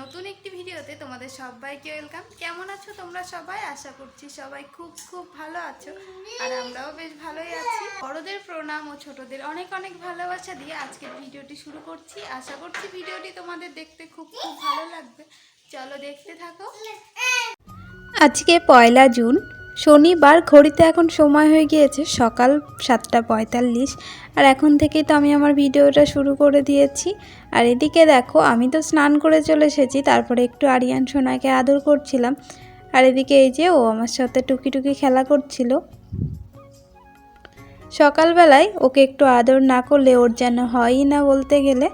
নতুন একটি ভিডিওতে তোমাদের সবাইকে ওয়েলকাম। কেমন আছো তোমরা সবাই? আশা করছি সবাই খুব খুব ভালো আছো। আর আমরাও বেশ ভালোই আছি। বড়দের প্রণাম ও ছোটদের অনেক অনেক ভালোবাসা দিয়ে আজকের ভিডিওটি শুরু করছি। আশা করছি ভিডিওটি তোমাদের দেখতে খুব খুব ভালো লাগবে। চলো দেখতে থাকো। আজকে পয়লা জুন। শনিবার ঘড়িতে এখন সময় হয়ে গিয়েছে, সকাল সাতটা পঁয়তাল্লিশ। আর এখন থেকেই তো আমি আমার ভিডিওটা শুরু করে দিয়েছি। আর এদিকে দেখো, আমি তো স্নান করে চলে এসেছি, তারপরে একটু আরিয়ান সোনাকে আদর করছিলাম। আর এদিকে এই যে ও আমার সাথে টুকি টুকি খেলা করছিল। সকালবেলায় ওকে একটু আদর না করলে ওর যেন হয়ই না বলতে গেলে।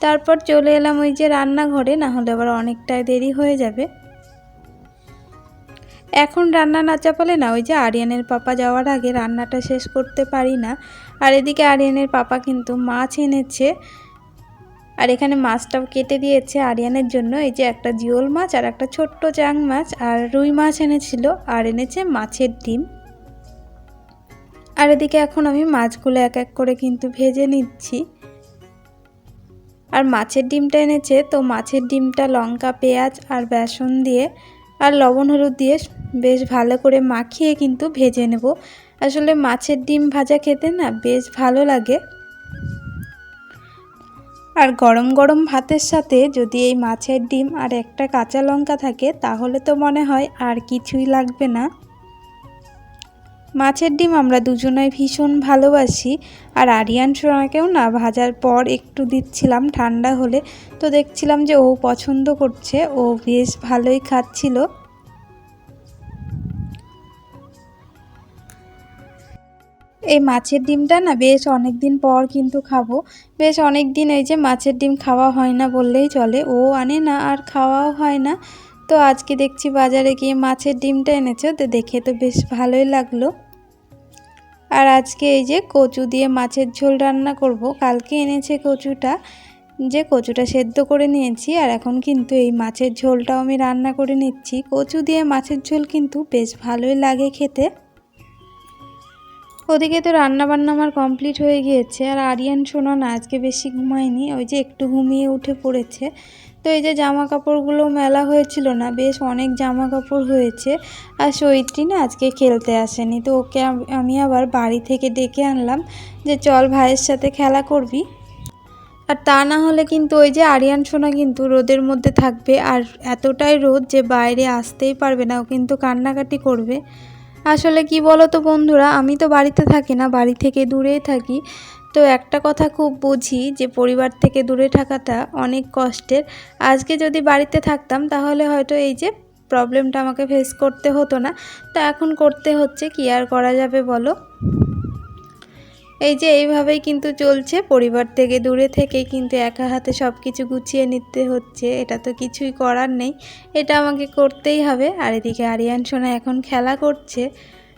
তারপর চলে এলাম ওই যে রান্নাঘরে, না হলে আবার অনেকটাই দেরি হয়ে যাবে। এখন রান্না না চাপালে না, ওই যে আরিয়ানের পাপা যাওয়ার আগে রান্নাটা শেষ করতে পারি না। আর এদিকে আরিয়ানের পাপা কিন্তু মাছ এনেছে। আর এখানে মাছটাও কেটে দিয়েছে আরিয়ানের জন্য। এই যে একটা জিওল মাছ আর একটা ছোট্ট চাং মাছ আর রুই মাছ এনেছিল আর এনেছে মাছের ডিম। আর এদিকে এখন আমি মাছগুলো এক এক করে কিন্তু ভেজে নিচ্ছি। আর মাছের ডিমটা এনেছে, তো মাছের ডিমটা লঙ্কা, পেঁয়াজ আর বেসন দিয়ে আর লবণ হলুদ দিয়ে বেশ ভালো করে মাখিয়ে কিন্তু ভেজে নেব। আসলে মাছের ডিম ভাজা খেতে না বেশ ভালো লাগে। আর গরম গরম ভাতের সাথে যদি এই মাছের ডিম আর একটা কাঁচা লঙ্কা থাকে, তাহলে তো মনে হয় আর কিছুই লাগবে না। মাছের ডিম আমরা দুজনাই ভীষণ ভালোবাসি। আর আরিয়ান সোনাকেও না ভাজার পর একটু দিচ্ছিলাম ঠান্ডা হলে। তো দেখছিলাম যে ও পছন্দ করছে, ও বেশ ভালোই খাচ্ছিল। এই মাছের ডিমটা না বেশ অনেক দিন পর কিন্তু খাব। বেশ অনেক দিন এই যে মাছের ডিম খাওয়া হয় না বললেই চলে। ও আনে না আর খাওয়াও হয় না। তো আজকে দেখছি বাজারে গিয়ে মাছের ডিমটা এনেছে, তো দেখে তো বেশ ভালোই লাগল। আর আজকে এই যে কচু দিয়ে মাছের ঝোল রান্না করব। কালকে এনেছে কচুটা। যে কচুটা সেদ্ধ করে নিয়েছি, আর এখন কিন্তু এই মাছের ঝোলটাও আমি রান্না করে নিচ্ছি। কচু দিয়ে মাছের ঝোল কিন্তু বেশ ভালোই লাগে খেতে। ওদিকে তো রান্নাবান্না আমার কমপ্লিট হয়ে গিয়েছে, আর আরিয়ান শোনা না, আজকে বেশি ঘুমায়নি, ওই যে একটু ঘুমিয়ে উঠে পড়েছে। তো এই যে জামা কাপড়গুলো মেলা হয়েছিল না, বেশ অনেক জামা কাপড় হয়েছে, আর সৈত্রী না আজকে খেলতে আসেনি, তো ওকে আমি আবার বাড়ি থেকে ডেকে আনলাম যে চল ভাইয়ের সাথে খেলা করবি। আর তা না হলে কিন্তু ওই যে আরিয়ান সোনা কিন্তু রোদের মধ্যে থাকবে, আর এতটাই রোদ যে বাইরে আসতেই পারবে না, ও কিন্তু কান্নাকাটি করবে। আসলে কি বলো তো বন্ধুরা, আমি তো বাড়িতে থাকি না, বাড়ি থেকে দূরেই থাকি। তো একটা কথা খুব বুঝি যে পরিবার থেকে দূরে থাকাটা অনেক কষ্টের। আজকে যদি বাড়িতে থাকতাম, তাহলে হয়তো এই যে প্রবলেমটা আমাকে ফেস করতে হতো না। তা এখন করতে হচ্ছে, কি আর করা যাবে বলো? এই যে এইভাবেই কিন্তু চলছে। পরিবার থেকে দূরে থেকে কিন্তু একা হাতে সব কিছু গুছিয়ে নিতে হচ্ছে। এটা তো কিছুই করার নেই। এটা আমাকে করতেই হবে। আর এদিকে আরিয়ান সোনা এখন খেলা করছে।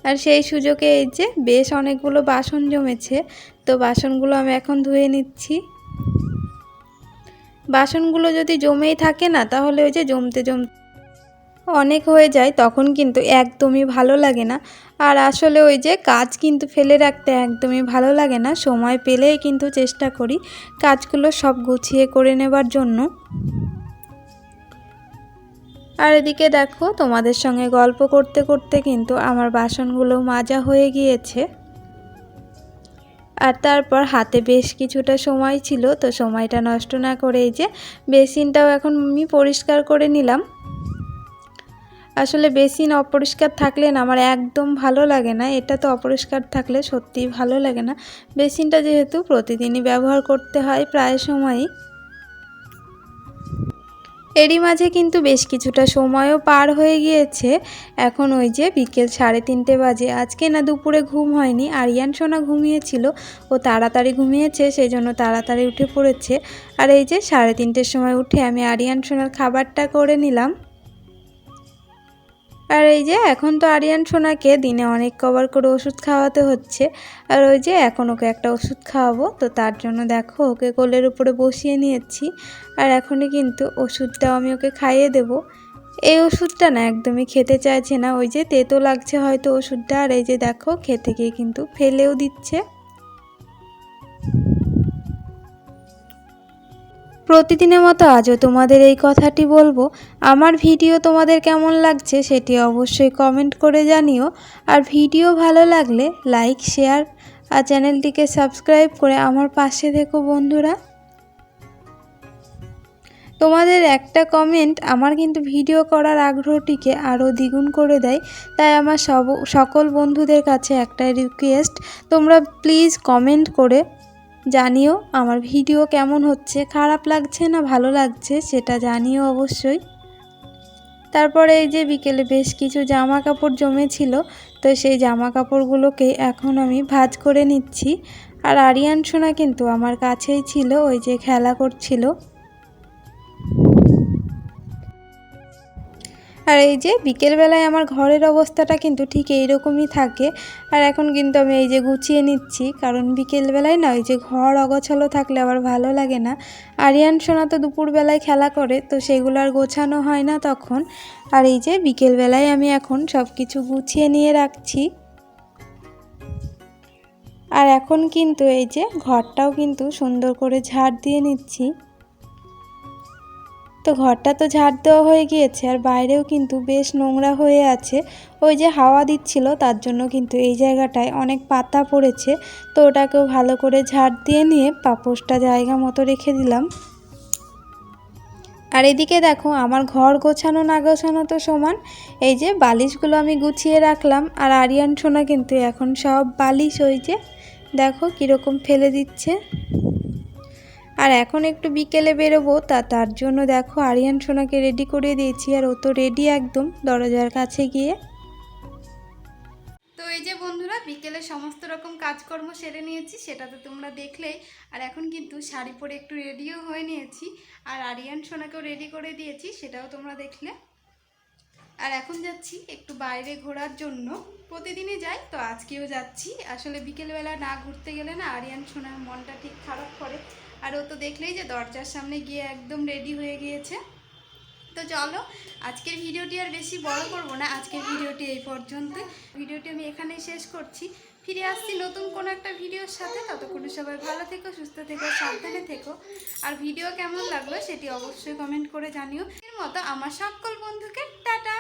আর সেই সুযোগে এই যে বেশ অনেকগুলো বাসন জমেছে। তো বাসনগুলো আমি এখন ধুয়ে নিচ্ছি। বাসনগুলো যদি জমেই থাকে না, তাহলে ওই যে জমতে জমতে অনেক হয়ে যায়, তখন কিন্তু একদমই ভালো লাগে না। আর আসলে ওই যে কাজ কিন্তু ফেলে রাখতে একদমই ভালো লাগে না, সময় পেলেই কিন্তু চেষ্টা করি কাজগুলো সব গুছিয়ে করে নেবার জন্য। আর এদিকে দেখো, তোমাদের সঙ্গে গল্প করতে করতে কিন্তু আমার বাসনগুলো মাজা হয়ে গিয়েছে। আর তারপর হাতে বেশ কিছুটা সময় ছিল, তো সময়টা নষ্ট না করে এই যে বেসিনটাও এখন আমি পরিষ্কার করে নিলাম। আসলে বেসিন অপরিষ্কার থাকলে না, আমার একদম ভালো লাগে না। এটা তো অপরিষ্কার থাকলে সত্যিই ভালো লাগে না। বেসিনটা যেহেতু প্রতিদিনই ব্যবহার করতে হয়, প্রায় সময়ই। এরই মাঝে কিন্তু বেশ কিছুটা সময়ও পার হয়ে গিয়েছে। এখন ওই যে বিকেল সাড়ে তিনটে বাজে। আজকে না দুপুরে ঘুম হয়নি। আরিয়ান সোনা ঘুমিয়েছিল। ও তাড়াতাড়ি ঘুমিয়েছে সেই জন্য তাড়াতাড়ি উঠে পড়েছে। আর এই যে সাড়ে তিনটের সময় উঠে আমি আরিয়ান সোনার খাবারটা করে নিলাম। আর এই যে এখন তো আরিয়ান সোনাকে দিনে অনেক কভার করে ওষুধ খাওয়াতে হচ্ছে। আর ওই যে এখন ওকে একটা ওষুধ খাওয়াবো। তো তার জন্য দেখো ওকে কোলের উপরে বসিয়ে নিয়েছি। আর এখনই কিন্তু ওষুধটাও আমি ওকে খাইয়ে দেব। এই ওষুধটা না একদমই খেতে চাইছে না। ওই যে তেতো লাগছে হয়তো ওষুধটা। আর এই যে দেখো খেতে গিয়ে কিন্তু ফেলেও দিচ্ছে। প্রতিদিনের মতো আজও তোমাদের এই কথাটি বলব। আমার ভিডিও তোমাদের কেমন লাগছে সেটি অবশ্যই কমেন্ট করে জানিও। আর ভিডিও ভালো লাগলে লাইক শেয়ার আর চ্যানেলটিকে সাবস্ক্রাইব করে আমার পাশে থেকো বন্ধুরা। তোমাদের একটা কমেন্ট আমার কিন্তু ভিডিও করার আগ্রহটিকে আরও দ্বিগুণ করে দেয়। তাই আমার সব, সকল বন্ধুদের কাছে একটা রিকোয়েস্ট তোমরা প্লিজ কমেন্ট করে জানিও আমার ভিডিও কেমন হচ্ছে, খারাপ লাগছে না ভালো লাগছে সেটা জানিও অবশ্যই। তারপরে এই যে বিকেলে বেশ কিছু জামা কাপড় জমেছিল, তো সেই জামা কাপড়গুলোকে এখন আমি ভাজ করে নিচ্ছি। আর আরিয়ান সোনা কিন্তু আমার কাছেই ছিল, ওই যে খেলা করছিল। আর এই যে বিকেলবেলায় আমার ঘরের অবস্থাটা কিন্তু ঠিক এইরকমই থাকে। আর এখন কিন্তু আমি এই যে গুছিয়ে নিচ্ছি, কারণ বিকেলবেলায় না ওই যে ঘর অগোছালো থাকলে আবার ভালো লাগে না। আরিয়ান সোনা তো দুপুরবেলায় খেলা করে, তো সেগুলো আর গোছানো হয় না তখন। আর এই যে বিকেলবেলায় আমি এখন সব কিছু গুছিয়ে নিয়ে রাখছি। আর এখন কিন্তু এই যে ঘরটাও কিন্তু সুন্দর করে ঝাড় দিয়ে নিচ্ছি। তো ঘরটা তো ঝাড় দেওয়া হয়ে গিয়েছে আর বাইরেও কিন্তু বেশ নোংরা হয়ে আছে। ওই যে হাওয়া দিচ্ছিল, তার জন্য কিন্তু এই জায়গাটায় অনেক পাতা পড়েছে। তো ওটাকেও ভালো করে ঝাড় দিয়ে নিয়ে পাপোশটা জায়গা মতো রেখে দিলাম। আর এদিকে দেখো, আমার ঘর গোছানো না গোছানো তো সমান। এই যে বালিশগুলো আমি গুছিয়ে রাখলাম আর আরিয়ান, সোনা কিন্তু এখন সব বালিশ ওই যে দেখো কীরকম ফেলে দিচ্ছে। আর এখন একটু বিকেলে বেরোবো, তা তার জন্য দেখো আরিয়ান সোনাকে রেডি করে দিয়েছি, আর ও তো রেডি একদম দরজার কাছে গিয়ে। তো এই যে বন্ধুরা, বিকেলে সমস্ত রকম কাজকর্ম সেরে নিয়েছি, সেটা তো তোমরা দেখলেই। আর এখন কিন্তু শাড়ি পরে একটু রেডিও হয়ে নিয়েছি, আর আরিয়ান সোনাকেও রেডি করে দিয়েছি, সেটাও তোমরা দেখলে। আর এখন যাচ্ছি একটু বাইরে ঘোরার জন্য। প্রতিদিনই যাই, তো আজকেও যাচ্ছি। আসলে বিকেলবেলা না ঘুরতে গেলে না আরিয়ান সোনার মনটা ঠিক খারাপ করে। আর ও তো দেখলেই যে দরজার সামনে গিয়ে একদম রেডি হয়ে গিয়েছে। তো চলো, আজকের ভিডিওটি আর বেশি বড় করব না, আজকের ভিডিওটি এই পর্যন্ত। ভিডিওটি আমি এখানেই শেষ করছি। ফিরে আসছি নতুন কোনো একটা ভিডিওর সাথে। ততক্ষণে সবাই ভালো থেকো, সুস্থ থেকো, সাবধানে থেকো। আর ভিডিও কেমন লাগল সেটি অবশ্যই কমেন্ট করে জানিও। এর মতো আমার সকল বন্ধুকে, টাটা!